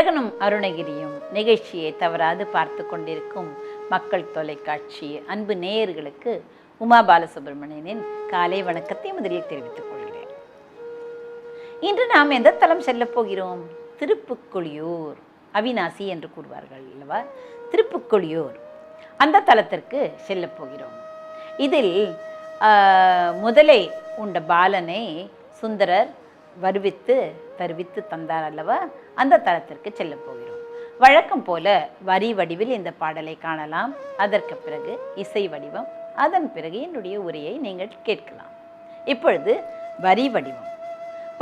அழகனும் அருணகிரியும் நிகழ்ச்சியை தவறாது பார்த்து கொண்டிருக்கும் மக்கள் தொலைக்காட்சி அன்பு நேயர்களுக்கு உமா பாலசுப்ரமணியனின் காலை வணக்கத்தை முதலில் தெரிவித்துக் கொள்கிறேன். இன்று நாம் எந்த தலம் செல்லப் போகிறோம்? திருப்புக்குழியூர் அவிநாசி என்று கூறுவார்கள் அல்லவா? திருப்புக்குழியூர் அந்த தலத்திற்கு செல்லப் போகிறோம். இதில் ஆஹ், முதலை உண்ட பாலனை சுந்தரர் வருவித்து தருவித்து தந்தார் அல்லவா? அந்த தலத்திற்கு செல்லப் போகிறோம். வழக்கம் போல வரி வடிவில் இந்த பாடலை காணலாம். அதற்கு பிறகு இசை வடிவம். அதன் பிறகு என்னுடைய உரையை நீங்கள் கேட்கலாம். இப்பொழுது வரி வடிவம்.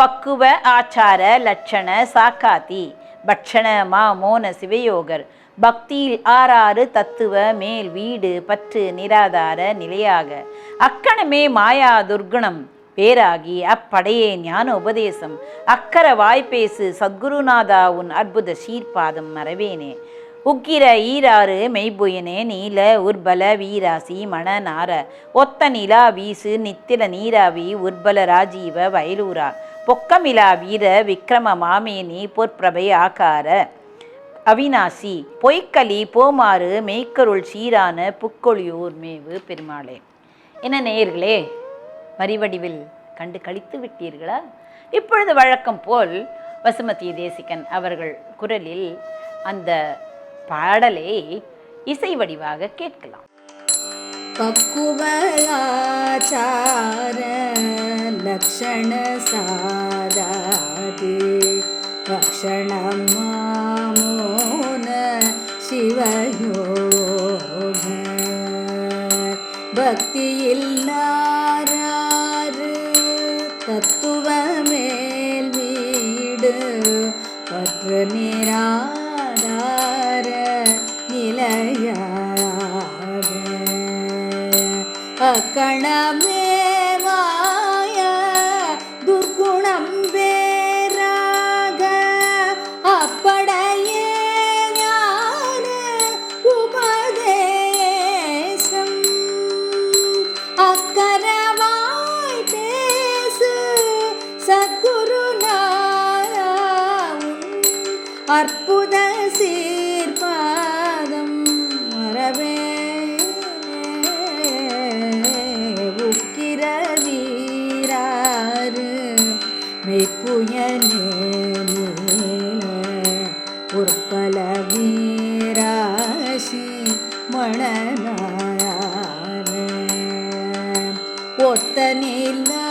பக்குவ ஆச்சார லட்சண சாக்காத்தி பட்சண மா மோன சிவயோகர் பக்தியில் ஆறாறு தத்துவ மேல் வீடு பற்று நிராதார நிலையாக அக்கணமே மாயா துர்குணம் பேராகி அப்படையே ஞான உபதேசம் அக்கர வாய்ப்பேசு சத்குருநாதா உன் அற்புத சீர்பாதம் மறவேனே. உக்கிர ஈராறு மெய்புயனே நீல உர்பல வீராசி மணநார. ஒத்த நிலா வீசு நித்தில நீராவி உர்பல ராஜீவ வயலூரா. பொக்கமிலா வீர விக்ரம மாமேனி பொற்பிரபை ஆகார. அவிநாசி பொய்க்கலி போமாறு மெய்க்கருள் சீரான புக்கொழியூர் மேவு பெருமாளே. என்ன நேயர்களே வரிவடிவில் கண்டு கழித்து விட்டீர்களா? இப்பொழுது வழக்கம் போல் வசுமதி தேசிகன் அவர்கள் குரலில் அந்த பாடலை இசை வடிவாக கேட்கலாம். பக்குவலாச்சார லக்ஷண சாராதி ரக்ஷணம் மாமோன சிவயோக பக்தியில்லா தத்துவமேல் வீடு. பற்று நிராதார நிலையாக. அக்கணமே வீராறு மெய்ப்புயனே உற்பல வீராசி மணனார ஒத்த நிலா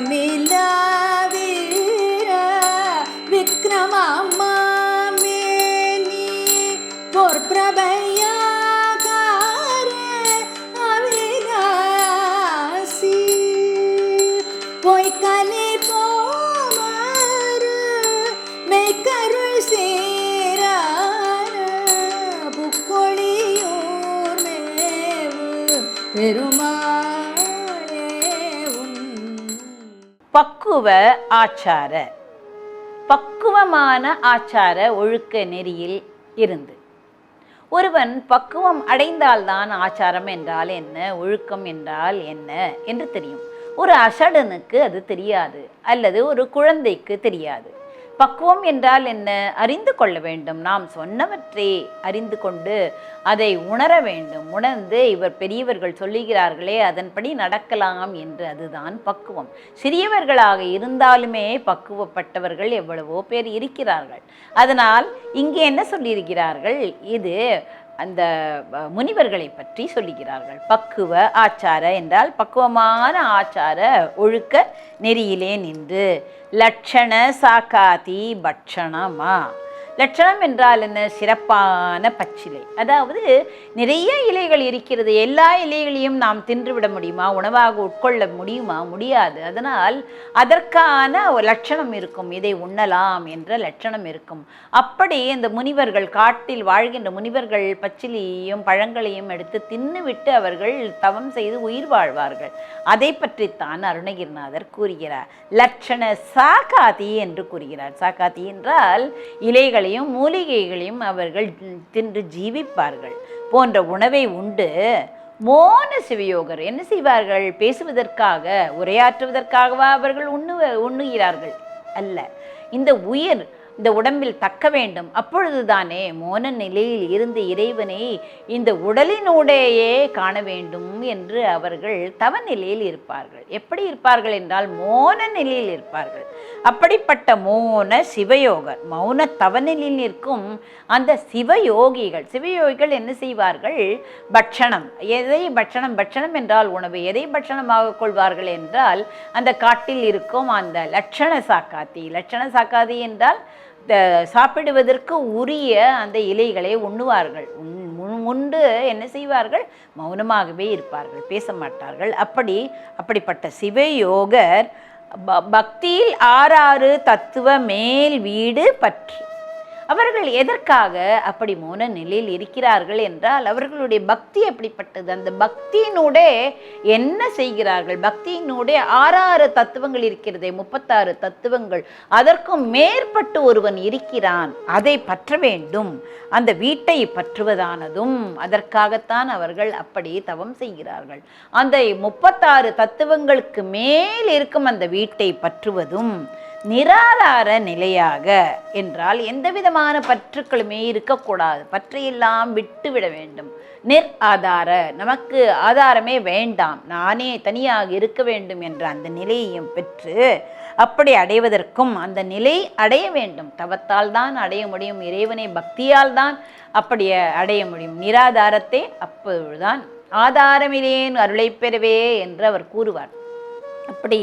பொக்கமில்லா வீர விக்ரமாமேனி பொற்பிரபையாகார அவிநாசி. பொய்க்கலி போமாறு பக்குவ ஆச்சார. பக்குவமான ஆச்சார ஒழுக்க நெறியில் இருந்து. ஒருவன் பக்குவம் அடைந்தால்தான் ஆச்சாரம் என்றால் என்ன ஒழுக்கம் என்றால் என்ன என்று தெரியும். ஒரு அசடனுக்கு அது தெரியாது அல்லது ஒரு குழந்தைக்கு தெரியாது. பக்குவம் என்றால் என்ன? அறிந்து கொள்ள வேண்டும். நாம் சொன்னவற்றை அறிந்து கொண்டு அதை உணர வேண்டும். உணர்ந்து இவர் பெரியவர்கள் சொல்லுகிறார்களே அதன்படி நடக்கலாம் என்று அதுதான் பக்குவம். சிறியவர்களாக இருந்தாலுமே பக்குவப்பட்டவர்கள் எவ்வளவோ பேர் இருக்கிறார்கள். அதனால் இங்கே என்ன சொல்லியிருக்கிறார்கள்? இது அந்த முனிவர்களை பற்றி சொல்லுகிறார்கள். பக்குவ ஆச்சார என்றால் பக்குவமான ஆச்சார ஒழுக்க நெறியிலே நின்று லட்சண சாக்காதி பட்சணமா? லட்சணம் என்றால் என்ன? சிறப்பான பச்சிலை. அதாவது நிறைய இலைகள் இருக்கிறது. எல்லா இலைகளையும் நாம் தின்றுவிட முடியுமா? உணவாக உட்கொள்ள முடியுமா? முடியாது. அதனால் அதற்கான லட்சணம் இருக்கும். இதை உண்ணலாம் என்ற லட்சணம் இருக்கும். அப்படி இந்த முனிவர்கள் காட்டில் வாழ்கின்ற முனிவர்கள் பச்சிலியையும் பழங்களையும் எடுத்து தின்னுவிட்டு அவர்கள் தவம் செய்து உயிர் வாழ்வார்கள். அதை பற்றித்தான் அருணகிரிநாதர் கூறுகிறார். லட்சண சாகாதி என்று கூறுகிறார். சாகாதி என்றால் இலைகள் பழங்களையும் மூலிகைகளையும் அவர்கள் தின்று ஜீவிப்பார்கள். போன்ற உணவை உண்டு. மோன சிவயோகர் என்ன செய்வார்கள்? பேசுவதற்காக உரையாற்றுவதற்காகவா அவர்கள் உண்ணு உண்ணுகிறார்கள்? அல்ல. இந்த உயிர் இந்த உடம்பில் தக்க வேண்டும். அப்பொழுதுதானே மோன நிலையில் இருந்து இறைவனை இந்த உடலினூடேயே காண வேண்டும் என்று அவர்கள் தவ நிலையில் இருப்பார்கள். எப்படி இருப்பார்கள் என்றால் மோன நிலையில் இருப்பார்கள். அப்படிப்பட்ட மோன சிவயோகர் மௌன தவநிலையில் நிற்கும் அந்த சிவயோகிகள் சிவயோகிகள் என்ன செய்வார்கள்? பட்சணம். எதை பட்சணம்? பட்சணம் என்றால் உணவு. எதை பட்சணமாக கொள்வார்கள் என்றால் அந்த காட்டில் இருக்கும் அந்த லட்சண சாக்காத்தி. லட்சண சாக்காதி என்றால் சாப்பிடுவதற்கு உரிய அந்த இலைகளை உண்ணுவார்கள். உண்- உண்டு என்ன செய்வார்கள்? மௌனமாகவே இருப்பார்கள் பேச மாட்டார்கள். அப்படி அப்படிப்பட்ட சிவயோகர் பக்தியில் ஆறாறு தத்துவ மேல் வீடு பற்று அவர்கள் எதற்காக அப்படி மௌன நிலையில் இருக்கிறார்கள் என்றால் அவர்களுடைய பக்தி எப்படிப்பட்டது? அந்த பக்தியினூடே என்ன செய்கிறார்கள்? பக்தியினூடே ஆறாறு தத்துவங்கள் இருக்கிறதே முப்பத்தாறு தத்துவங்கள். அதற்கும் மேற்பட்டு ஒருவன் இருக்கிறான். அதை பற்ற வேண்டும். அந்த வீட்டை பற்றுவதானதும் அதற்காகத்தான் அவர்கள் அப்படி தவம் செய்கிறார்கள். அந்த முப்பத்தாறு தத்துவங்களுக்கு மேல் இருக்கும் அந்த வீட்டை பற்றுவதும் நிராதார நிலையாக என்றால் எந்த விதமான பற்றுக்களுமே இருக்கக்கூடாது. பற்றையெல்லாம் விட்டுவிட வேண்டும். நிர் ஆதார நமக்கு ஆதாரமே வேண்டாம். நானே தனியாக இருக்க வேண்டும் என்ற அந்த நிலையையும் பெற்று அப்படி அடைவதற்கும் அந்த நிலை அடைய வேண்டும். தவத்தால் தான் அடைய முடியும். இறைவனை பக்தியால் தான் அப்படி அடைய முடியும். நிராதாரத்தை அப்பொழுதுதான் ஆதாரமிலேன் அருளை பெறவே என்று அவர் கூறுவார். அப்படி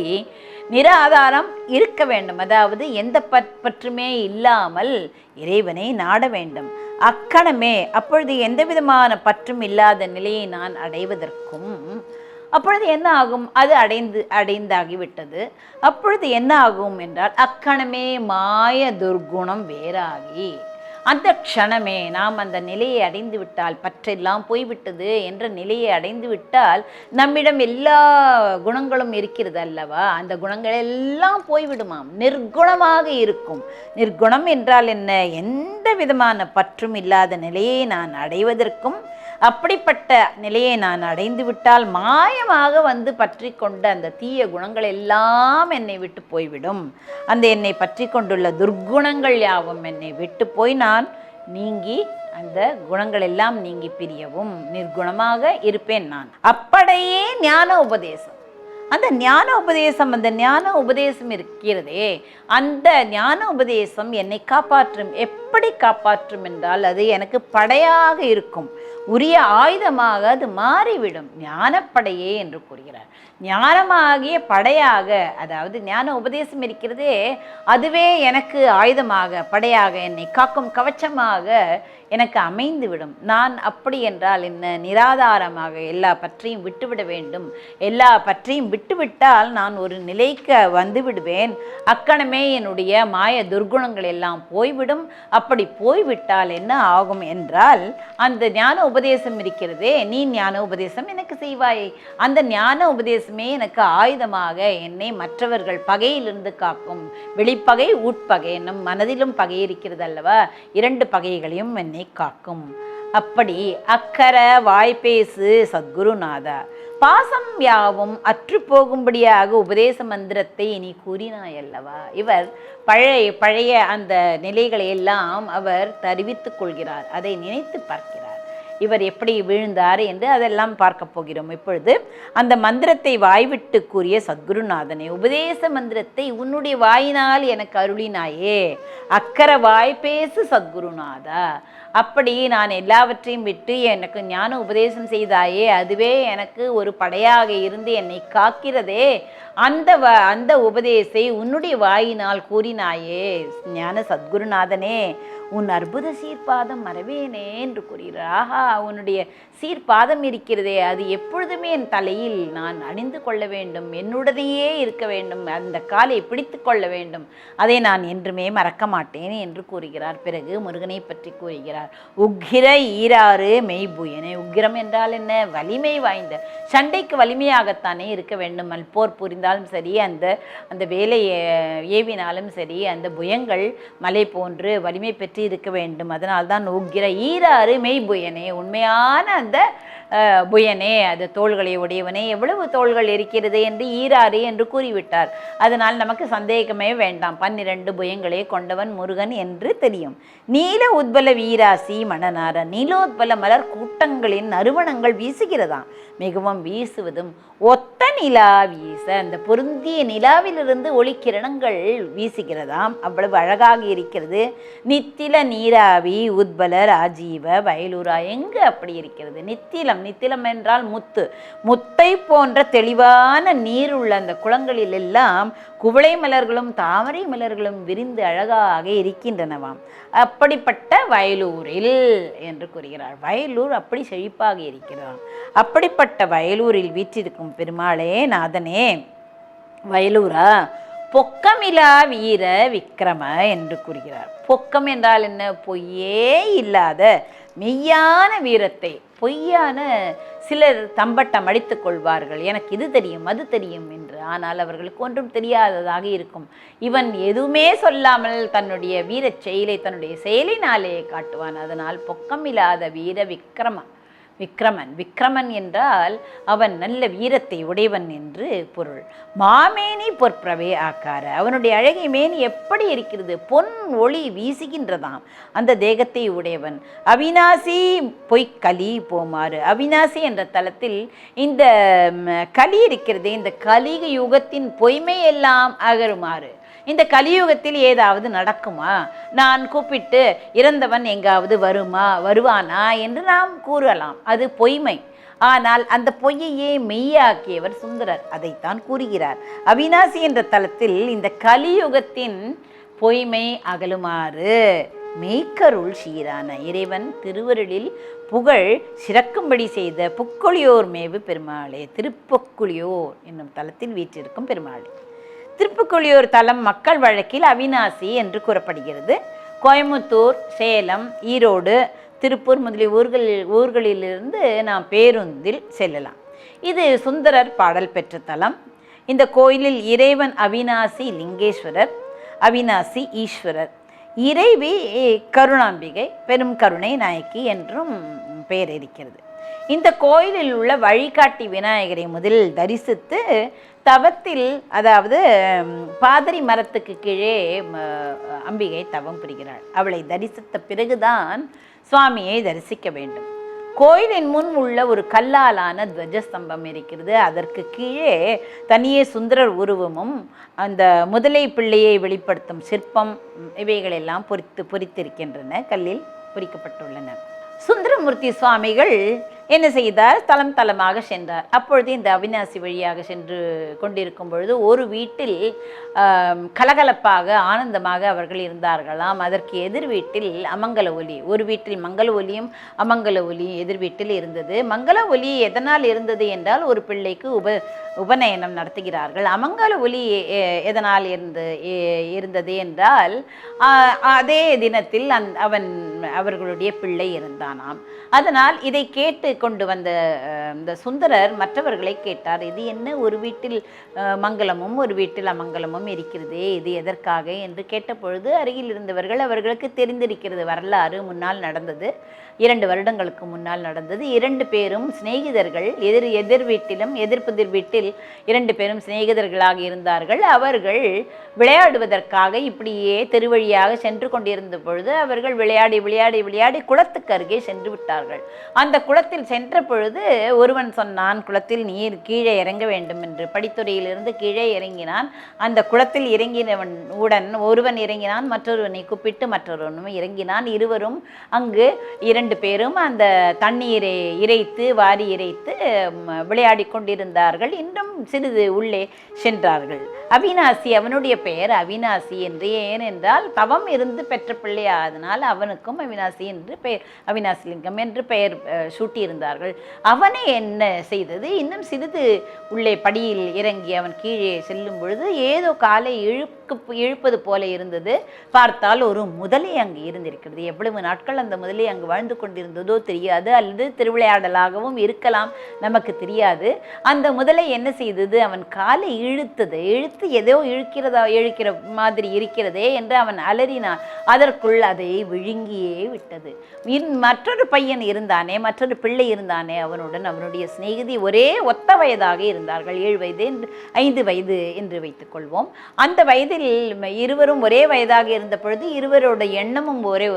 நிற ஆதாரம் இருக்க வேண்டும். அதாவது எந்த பற்- பற்றுமே இல்லாமல் இறைவனை நாட வேண்டும். அக்கணமே அப்பொழுது எந்த விதமான பற்றும் இல்லாத நிலையை நான் அடைவதற்கும் அப்பொழுது என்ன ஆகும்? அது அடைந்து அடைந்தாகிவிட்டது. அப்பொழுது என்ன ஆகும் என்றால் அக்கணமே மாய துர்குணம் வேறாகி அந்த க்ஷணமே நாம் அந்த நிலையை அடைந்து விட்டால் பற்றெல்லாம் போய்விட்டது என்ற நிலையை அடைந்து விட்டால் நம்மிடம் எல்லா குணங்களும் இருக்கிறது அல்லவா அந்த குணங்கள் எல்லாம் போய்விடுமாம். நிர்குணமாக இருக்கும். நிர்குணம் என்றால் என்ன? எந்த விதமான பற்றும் இல்லாத நிலையை நான் அடைவதற்கும் அப்படிப்பட்ட நிலையை நான் அடைந்து விட்டால் மாயமாக வந்து பற்றி கொண்ட அந்த தீய குணங்கள் எல்லாம் என்னை விட்டு போய்விடும். அந்த என்னை பற்றி கொண்டுள்ள துர்க்குணங்கள் யாவும் என்னை விட்டு போய் நான் நீங்கி அந்த குணங்கள் எல்லாம் நீங்கி பிரியவும் நிர்குணமாக இருப்பேன் நான். அப்படியே ஞான உபதேசம். அந்த ஞான உபதேசம் அந்த ஞான உபதேசம் இருக்கிறதே அந்த ஞான உபதேசம் என்னை காப்பாற்றும். எப்படி காப்பாற்றும் என்றால் அது எனக்கு படையாக இருக்கும். உரிய ஆயுதமாக அது மாறிவிடும். ஞானப்படையே என்று கூறுகிறார். ஞானமாகிய படையாக அதாவது ஞான உபதேசம் இருக்கிறதே அதுவே எனக்கு ஆயுதமாக படையாக என்னை காக்கும் கவச்சமாக எனக்கு அமைந்துவிடும். நான் அப்படி என்றால் என்ன? நிராதாரமாக எல்லா பற்றியும் விட்டுவிட வேண்டும். எல்லா பற்றியும் விட்டுவிட்டால் நான் ஒரு நிலைக்கு வந்து விடுவேன் அக்கணமே என்னுடைய மாய துர்குணங்கள் எல்லாம் போய்விடும். அப்படி போய்விட்டால் என்ன ஆகும் என்றால் அந்த ஞான உபதேசம் இருக்கிறதே நீ ஞான உபதேசம் எனக்கு செய்வாய். அந்த ஞான உபதேசமே எனக்கு ஆயுதமாக என்னை மற்றவர்கள் பகையிலிருந்து காக்கும். வெளிப்பகை உட்பகை நம் மனதிலும் பகை இருக்கிறது அல்லவா? இரண்டு பகைகளையும் என்னை காக்கும். அப்படி அக்கர வாய்ப்பேசு சத்குருநாதா. பாசம் யாவும் அற்று போகும்படியாக உபதேச மந்திரத்தை நீ கூறினாய் அல்லவா இவர் பழைய பழைய அந்த நிலைகளை எல்லாம் அவர் தெரிவித்துக் கொள்கிறார். அதை நினைத்து பார்க்கிறார். இவர் எப்படி விழுந்தார் என்று அதெல்லாம் பார்க்க போகிறோம். இப்பொழுது அந்த மந்திரத்தை வாய்விட்டு கூறிய சத்குருநாதனே உபதேச மந்திரத்தை உன்னுடைய வாயினால் எனக்கு அருளினாயே. அக்கற வாய்ப்பேசு சத்குருநாதா. அப்படி நான் எல்லாவற்றையும் விட்டு எனக்கு ஞான உபதேசம் செய்தாயே அதுவே எனக்கு ஒரு படையாக இருந்து என்னை காக்கிறதே. அந்த வ அந்த உபதேசை உன்னுடைய வாயினால் கூறினாயே ஞான சத்குருநாதனே உன் அற்புத சீர்பாதம் மறவேனே என்று கூறுகிறார். ஆஹா உன்னுடைய சீர்பாதம் இருக்கிறதே அது எப்பொழுதுமே என் தலையில் நான் அணிந்து கொள்ள வேண்டும் என்னுடனேயே இருக்க வேண்டும் அந்த காலை பிடித்து கொள்ள வேண்டும். அதை நான் என்றுமே மறக்க மாட்டேன் என்று கூறுகிறார். பிறகு முருகனை பற்றி கூறுகிறார். உக்கிர ஈராறு மெய்புயனே உக்கிரம் என்றால் என்ன? வலிமை வாய்ந்த சண்டைக்கு வலிமையாகத்தானே இருக்க வேண்டும் அல் போர் புரிந்தாலும் சரி அந்த அந்த வேலையை ஏவினாலும் சரி அந்த புயங்கள் மலை போன்று வலிமை பெற்று இருக்க வேண்டும். அதனால்தான் உக்கிர ஈராறு மெய்புயனே உண்மையான அந்த அஹ், புயனே அது தோள்களை உடையவனே எவ்வளவு தோள்கள் இருக்கிறது என்று ஈராறு என்று கூறிவிட்டார். அதனால் நமக்கு சந்தேகமே வேண்டாம். பன்னிரண்டு புயங்களே கொண்டவன் முருகன் என்று தெரியும். நீல உத்பல வீராசி மணனார நீலோத்பல மலர் கூட்டங்களின் நறுவனங்கள் வீசுகிறதாம் மிகவும் வீசுவதும் ஒத்த நிலா வீச அந்த பொருந்திய நிலாவிலிருந்து ஒளி கிரணங்கள் வீசுகிறதாம். அவ்வளவு அழகாக இருக்கிறது. நித்தில நீராவி உத்பல ராஜீவ வயலூரா எங்கு அப்படி இருக்கிறது? நித்திலம் நித்திலம் என்றால் முத்து. முத்தை போன்ற தெளிவான நீர் உள்ள அந்த குளங்களில் எல்லாம் குவளை மலர்களும் தாமரை மலர்களும் விரிந்து அழகாக இருக்கின்றனவாம். அப்படிப்பட்ட வயலூரில் என்று கூறுகிறார். வயலூர் அப்படி செழிப்பாக இருக்கிறான். அப்படிப்பட்ட வயலூரில் வீற்றிருக்கும் பெருமாளே நாதனே வயலூரா? பொக்கமிலா வீர விக்ரம என்று கூறுகிறார். பொக்கம் என்றால் என்ன? பொய்யே இல்லாத மெய்யான வீரத்தை. பொய்யான சிலர் தம்பட்டம் அடித்துக் கொள்வார்கள். எனக்கு இது தெரியும் அது தெரியும் என்று. ஆனால் அவர்களுக்கு ஒன்றும் தெரியாததாக இருக்கும். இவன் எதுவுமே சொல்லாமல் தன்னுடைய வீரச் செயலை தன்னுடைய செயலினாலே காட்டுவான். அதனால் பொக்கமில்லாத வீர விக்ரம விக்ரமன். விக்ரமன் என்றால் அவன் நல்ல வீரத்தை உடையவன் என்று பொருள். மாமேனி பொற்பிரவே ஆக்கார. அவனுடைய அழகை மேனி எப்படி இருக்கிறது? பொன் ஒளி வீசுகின்றதாம். அந்த தேகத்தை உடையவன். அவினாசி பொய்க்கலி போமாறு. அவினாசி என்ற தலத்தில் இந்த களி கலி இருக்கிறது இந்த கலிக யுகத்தின் பொய்மை எல்லாம் அகருமாறு. இந்த கலியுகத்தில் ஏதாவது நடக்குமா? நான் கூப்பிட்டு இறந்தவன் எங்காவது வருமா? வருவானா? என்று நாம் கூறலாம். அது பொய்மை. ஆனால் அந்த பொய்யையே மெய்யாக்கியவர் சுந்தரர் அதைத்தான் கூறுகிறார். அவினாசி என்ற தலத்தில் இந்த கலியுகத்தின் பொய்மை அகலுமாறு மெய்க்கருள் சீரான இறைவன் திருவருளில் புகழ் சிறக்கும்படி செய்த புக்கொழியோர் மேவு பெருமாளே திருப்பொக்குழியோர் என்னும் தலத்தில் வீற்றிருக்கும் பெருமாளே. திருப்புக்கொழியூர் தலம் மக்கள் வழக்கில் அவினாசி என்று கூறப்படுகிறது. கோயம்புத்தூர் சேலம் ஈரோடு திருப்பூர் முதலிய ஊர்களில் ஊர்களிலிருந்து நாம் பேருந்தில் செல்லலாம். இது சுந்தரர் பாடல் பெற்ற தலம். இந்த கோயிலில் இறைவன் அவினாசி லிங்கேஸ்வரர் அவினாசி ஈஸ்வரர். இறைவி கருணாம்பிகை பெரும் கருணை நாயக்கி என்றும் பெயர் இருக்கிறது. இந்த கோயிலில் உள்ள வழிகாட்டி விநாயகரை முதலில் தரிசித்து தவத்தில் அதாவது பாதிரி மரத்துக்கு கீழே அம்பிகை தவம் புரிகிறாள். அவளை தரிசித்த பிறகுதான் சுவாமியை தரிசிக்க வேண்டும். கோயிலின் முன் உள்ள ஒரு கல்லாலான துவஜஸ்தம்பம் இருக்கிறது. அதற்கு கீழே தனியே சுந்தரர் உருவமும் அந்த முதலை பிள்ளையை வெளிப்படுத்தும் சிற்பம் இவைகளெல்லாம் பொறித்து பொறித்திருக்கின்றன. கல்லில் பொறிக்கப்பட்டுள்ளன. சுந்தரமூர்த்தி சுவாமிகள் என்ன செய்தார்? தலம் தலமாக சென்றார். அப்பொழுது இந்த அவிநாசி வழியாக சென்று கொண்டிருக்கும் பொழுது ஒரு வீட்டில் கலகலப்பாக ஆனந்தமாக அவர்கள் இருந்தார்களாம். அதற்கு எதிர் வீட்டில் அமங்கல ஒலி ஒரு வீட்டில் மங்கள ஒலியும் அமங்கல ஒலியும் எதிர் வீட்டில் இருந்தது. மங்கள ஒலி எதனால் இருந்தது என்றால் ஒரு பிள்ளைக்கு உப உபநயனம் நடத்துகிறார்கள். அமங்கல ஒலி எதனால் இருந்து இருந்தது என்றால் அதே தினத்தில் அந் அவன் அவர்களுடைய பிள்ளை இருந்தானாம். அதனால் இதை கேட்டு கொண்டு வந்த இந்த சுந்தரர் மற்றவர்களை கேட்டார் இது என்ன? ஒரு வீட்டில் மங்களமும் ஒரு வீட்டில் அமங்கலமும் இருக்கிறதே இது எதற்காக? என்று கேட்டபொழுது அருகில் இருந்தவர்கள் அவர்களுக்கு தெரிந்திருக்கிறது வரலாறு முன்னால் நடந்தது. இரண்டு வருடங்களுக்கு முன்னால் நடந்தது. இரண்டு பேரும் சிநேகிதர்கள். எதிர் எதிர் வீட்டிலும் எதிர்ப்புதிர் வீட்டில் இரண்டு பேரும் சிநேகிதர்களாக இருந்தார்கள். அவர்கள் விளையாடுவதற்காக இப்படியே தெருவழியாக சென்று கொண்டிருந்த பொழுது அவர்கள் விளையாடி விளையாடி விளையாடி குளத்துக்கு அருகே சென்று விட்டார்கள். அந்த குளத்தில் சென்ற பொழுது ஒருவன் சொன்னான் குளத்தில் நீர் கீழே இறங்க வேண்டும் என்று. படித்துறையிலிருந்து கீழே இறங்கினான். அந்த குளத்தில் இறங்கினவன் உடன் ஒருவன் இறங்கினான் மற்றொருவனை கூப்பிட்டு மற்றொருவனும் இறங்கினான். இருவரும் அங்கு இரண்டு பேரும் அந்த தண்ணீரை இறைத்து வாரி இறைத்து விளையாடி கொண்டிருந்தார்கள். இன்னும் சிறிது உள்ளே சென்றார்கள். அவினாசி அவனுடைய பெயர் அவினாசி என்று. ஏனென்றால் தவம் இருந்து பெற்ற பிள்ளை அதனால் அவனுக்கும் அவினாசி என்று பெயர் அவினாசிலிங்கம் என்று பெயர் சூட்டியிருந்தார்கள். அவனை என்ன செய்தது? இன்னும் சிறிது உள்ளே படியில் இறங்கி அவன் கீழே செல்லும் பொழுது ஏதோ காலை இழுக்கு இழுப்பது போல இருந்தது. பார்த்தால் ஒரு முதலை அங்கு இருந்திருக்கிறது. எவ்வளவு நாட்கள் அந்த முதலை அங்கு வாழ்ந்து கொண்டிருந்ததோ தெரியாது அல்லது திருவிளையாடலாகவும் இருக்கலாம் நமக்கு தெரியாது. அந்த முதலை என்ன செய்தது? அவன் காலை இழுத்தது. இழுத்து ஏதோ இழுக்கிறதா இழுக்கிற மாதிரி இருக்கிறதே என்று அவன் அலறினான். அதற்குள் அதை விழுங்கியே விட்டது. இன் மற்றொரு பையன் இருந்தானே மற்றொரு பிள்ளை இருந்தானே அவனுடன் அவனுடைய சிநேகிதி ஒரே ஒத்த வயதாக இருந்தார்கள். ஏழு வயது என்று ஐந்து வயது என்று வைத்துக்கொள்வோம் அந்த வயதில் இருவரும் ஒரே வயதாக இருந்த பொழுது இருவரோட எண்ணமும் ஒரே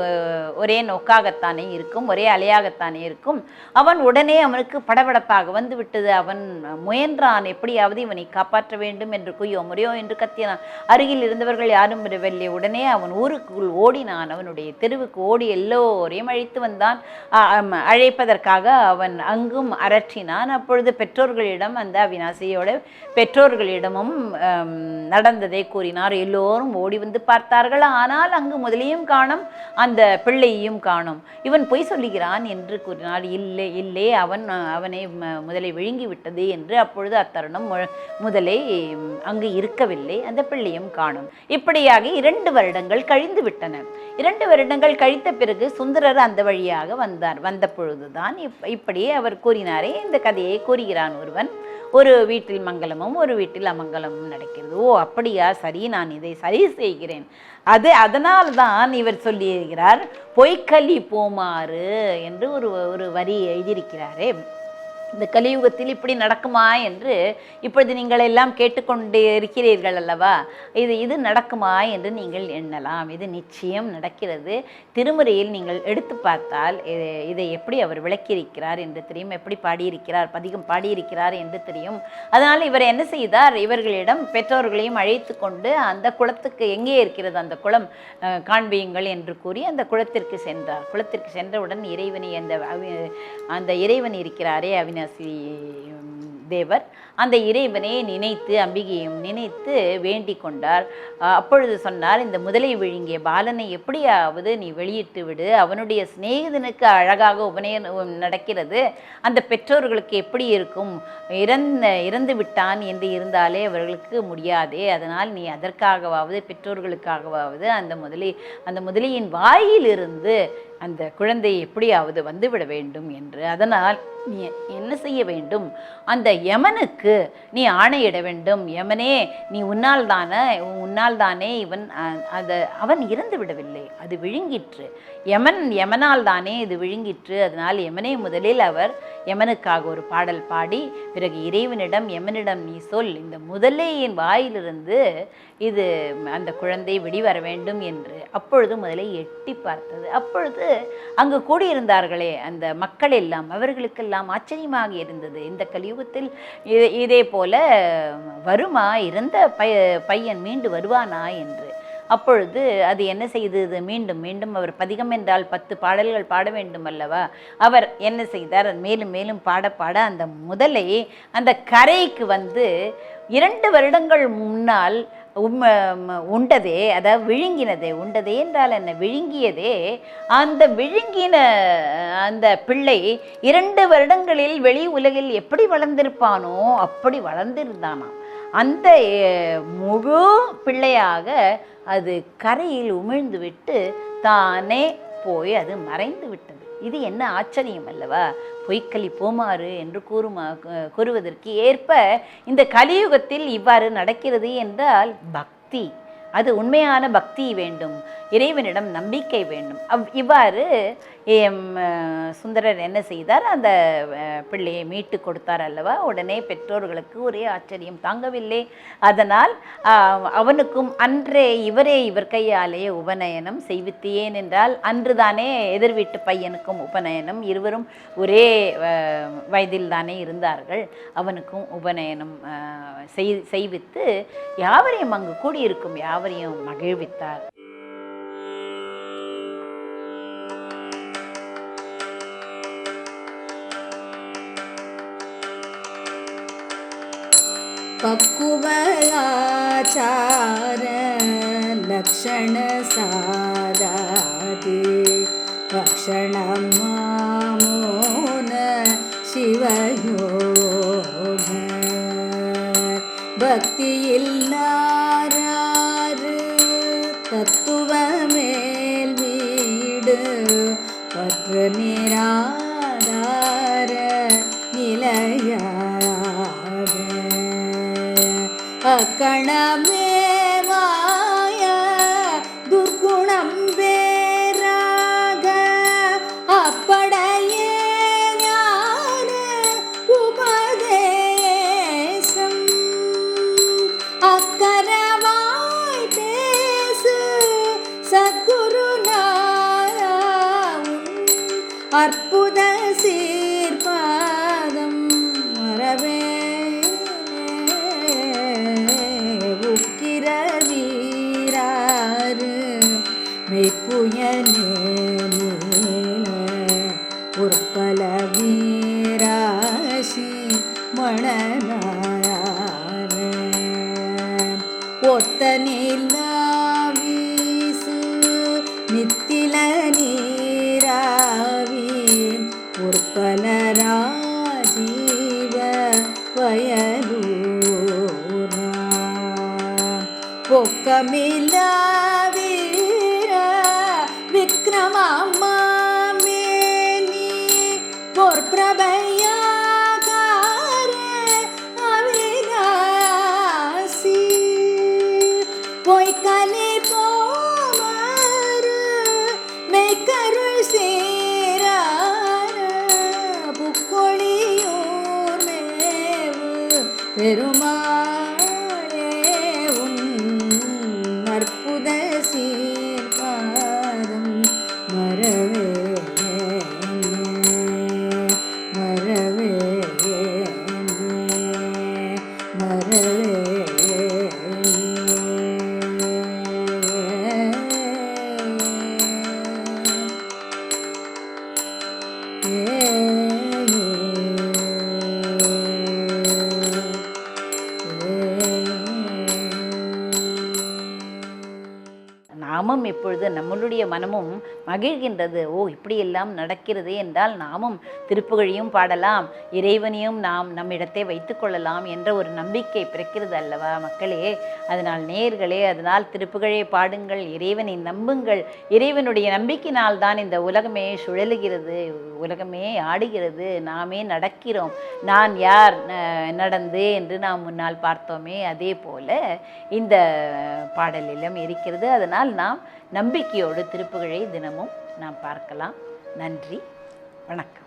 ஒரே நோக்காகத்தானே இருக்கும் இருக்கும் ஒரே அலையாகத்தானே இருக்கும். அவன் உடனே அவனுக்கு படபடப்பாக வந்து விட்டது அவன் முயன்றான் எப்படியாவது இவனை காப்பாற்ற வேண்டும் என்று குய்யோ முறையோ என்று கத்தினான் அருகில் இருந்தவர்கள் யாரும் விடவில்லை உடனே அவன் ஊருக்குள் ஓடினான். அவனுடைய தெருவுக்கு ஓடி எல்லோரையும் அழைத்து வந்தான். அழைப்பதற்காக அவன் அங்கும் அரற்றினான். அப்பொழுது பெற்றோர்களிடம் அந்த அவினாசியோட பெற்றோர்களிடமும் நடந்ததை கூறினார். எல்லோரும் ஓடி வந்து பார்த்தார்கள். ஆனால் அங்கு முதலையும் காணும் அந்த பிள்ளையையும் காணும். இவன் பொய் சொல்லுகிறான் என்று கூறினார் இல்லை இல்லை அவன் அவனை முதலை விழுங்கி விட்டது என்று அப்பொழுது அத்தருணம் மு- முதலை அங்கு இருக்கவில்லை. அந்த பிள்ளையும் காணும். இப்படியாக இரண்டு வருடங்கள் கழிந்து விட்டன. இரண்டு வருடங்கள் கழித்த பிறகு சுந்தரர் அந்த வழியாக வந்தார். வந்த பொழுதுதான் இப் இப்படி அவர் கூறினாரே. இந்த கதையை கூறுகிறான் ஒருவன். ஒரு வீட்டில் மங்களமும் ஒரு வீட்டில் அமங்கலமும் நடக்கிறது. ஓ அப்படியா? சரி நான் இதை சரி செய்கிறேன். அது அதனால் தான் இவர் சொல்லியிருக்கிறார் பொய்க்கலி போமாறு என்று ஒரு ஒரு வரி எழுதியிருக்கிறாரே. இந்த கலியுகத்தில் இப்படி நடக்குமா என்று இப்பொழுது நீங்கள் எல்லாம் கேட்டுக்கொண்டு இருக்கிறீர்கள் அல்லவா? இது இது நடக்குமா என்று நீங்கள் எண்ணலாம். இது நிச்சயம் நடக்கிறது. திருமுறையில் நீங்கள் எடுத்து பார்த்தால் இதை எப்படி அவர் விளக்கியிருக்கிறார் என்று தெரியும். எப்படி பாடியிருக்கிறார் பதிகம் பாடியிருக்கிறார் என்று தெரியும். அதனால் இவர் என்ன செய்தார்? இவர்களிடம் பெற்றோர்களையும் அழைத்து கொண்டு அந்த குளத்துக்கு எங்கே இருக்கிறது? அந்த குளம் காண்பியுங்கள் என்று கூறி அந்த குளத்திற்கு சென்றார். குளத்திற்கு சென்றவுடன் இறைவனை அந்த அந்த இறைவன் இருக்கிறாரே அவினாசி சன்னியாசி தேவர் அந்த இறைவனை நினைத்து அம்பிகையும் நினைத்து வேண்டிக் கொண்டார். அப்பொழுது சொன்னார் இந்த முதலை விழுங்கிய பாலனை எப்படியாவது நீ வெளியிட்டு விடு. அவனுடைய சிநேகிதனுக்கு அழகாக உபநயனம் நடக்கிறது. அந்த பெற்றோர்களுக்கு எப்படி இருக்கும்? இறந்த இறந்து விட்டான் என்று இருந்தாலே அவர்களுக்கு முடியாதே. அதனால் நீ அதற்காகவாவது பெற்றோர்களுக்காகவாவது அந்த முதலி அந்த முதலியின் வாயிலிருந்து அந்த குழந்தை எப்படியாவது வந்துவிட வேண்டும் என்று. அதனால் நீ என்ன செய்ய வேண்டும்? அந்த யமனுக்கு நீ ஆணையிட வேண்டும். யமனே நீ உன்னால் தானே உன்னால் தானே இவன் அஹ், அது அவன் இறந்து விடவில்லை. அது விழுங்கிற்று. யமன் யமனால் தானே இது விழுங்கிற்று. அதனால் யமனே முதலில் அவர் யமனுக்காக ஒரு பாடல் பாடி பிறகு இறைவனிடம் யமனிடம் நீ சொல் இந்த முதலையின் வாயிலிருந்து இது அந்த குழந்தை வெளிவர வேண்டும் என்று. அப்பொழுது முதலே எட்டி பார்த்தது. அப்பொழுது அங்கு கூடியிருந்தார்களே அந்த மக்கள் எல்லாம். அவர்களுக்கெல்லாம் ஆச்சரியமாக இருந்தது. இந்த கலியுகத்தில் இதே போல வருமா? இறந்த பைய பையன் மீண்டு வருவானா என்று. அப்பொழுது அது என்ன செய்தது? மீண்டும் மீண்டும் அவர் பதிகம் என்றால் பத்து பாடல்கள் பாட வேண்டும் அல்லவா அவர் என்ன செய்தார்? மேலும் மேலும் பாட பாட அந்த முதலை அந்த கரைக்கு வந்து இரண்டு வருடங்கள் முன்னால் உம்ம உண்டதே அதாவது விழுங்கினதே உண்டதே என்றால் என்ன? விழுங்கியதே. அந்த விழுங்கின அந்த பிள்ளை இரண்டு வருடங்களில் வெளி உலகில் எப்படி வளர்ந்திருப்பானோ அப்படி வளர்ந்திருந்தானாம். அந்த முழு பிள்ளையாக அது கரையில் உமிழ்ந்து விட்டு தானே போய் அது மறைந்து விட்டது இது என்ன ஆச்சரியம் அல்லவா? பொய்க்களி போமாறு என்று கூறுமா கூறுவதற்கு ஏற்ப இந்த கலியுகத்தில் இவ்வாறு நடக்கிறது என்றால் பக்தி. அது உண்மையான பக்தி வேண்டும். இறைவனிடம் நம்பிக்கை வேண்டும். அவ் இவ்வாறு சுந்தரர் என்ன செய்தார்? அந்த பிள்ளையை மீட்டு கொடுத்தார் அல்லவா? உடனே பெற்றோர்களுக்கு ஒரே ஆச்சரியம். தாங்கவில்லை. அதனால் அவனுக்கும் அன்றே இவரே இவர் கையாலேயே உபநயனம் செய்வித்தேன் என்றால் அன்றுதானே எதிர் வீட்டு பையனுக்கும் உபநயனம். இருவரும் ஒரே வயதில் தானே இருந்தார்கள். அவனுக்கும் உபநயனம் செய் செய்வித்து யாவரையும் அங்கு கூடியிருக்கும் யாவரையும் மகிழ்வித்தார். पक्वयाचार लक्षण सारादे रक्षणं मामोन சிவயோக பக்தியில்லாராறு தத்துவமேல் வீடு பற்று நீராதார அக்கணமே Camila. மகிழ்கின்றது. ஓ இப்படியெல்லாம் நடக்கிறது என்றால் நாமும் திருப்புகழையும் பாடலாம். இறைவனையும் நாம் நம்மிடத்தை வைத்துக்கொள்ளலாம் என்ற ஒரு நம்பிக்கை பிறக்கிறது அல்லவா மக்களே? அதனால் நேர்களே அதனால் திருப்புகழே பாடுங்கள் இறைவனை நம்புங்கள். இறைவனுடைய நம்பிக்கையினால் தான் இந்த உலகமே சுழலுகிறது உலகமே ஆடுகிறது நாமே நடக்கிறோம். நான் யார் நடந்து என்று நாம் முன்னால் பார்த்தோமே அதே போல இந்த பாடலிலும் இருக்கிறது. அதனால் நாம் நம்பிக்கையோடு திருப்புகழை தினமும் நாம் பார்க்கலாம். நன்றி வணக்கம்.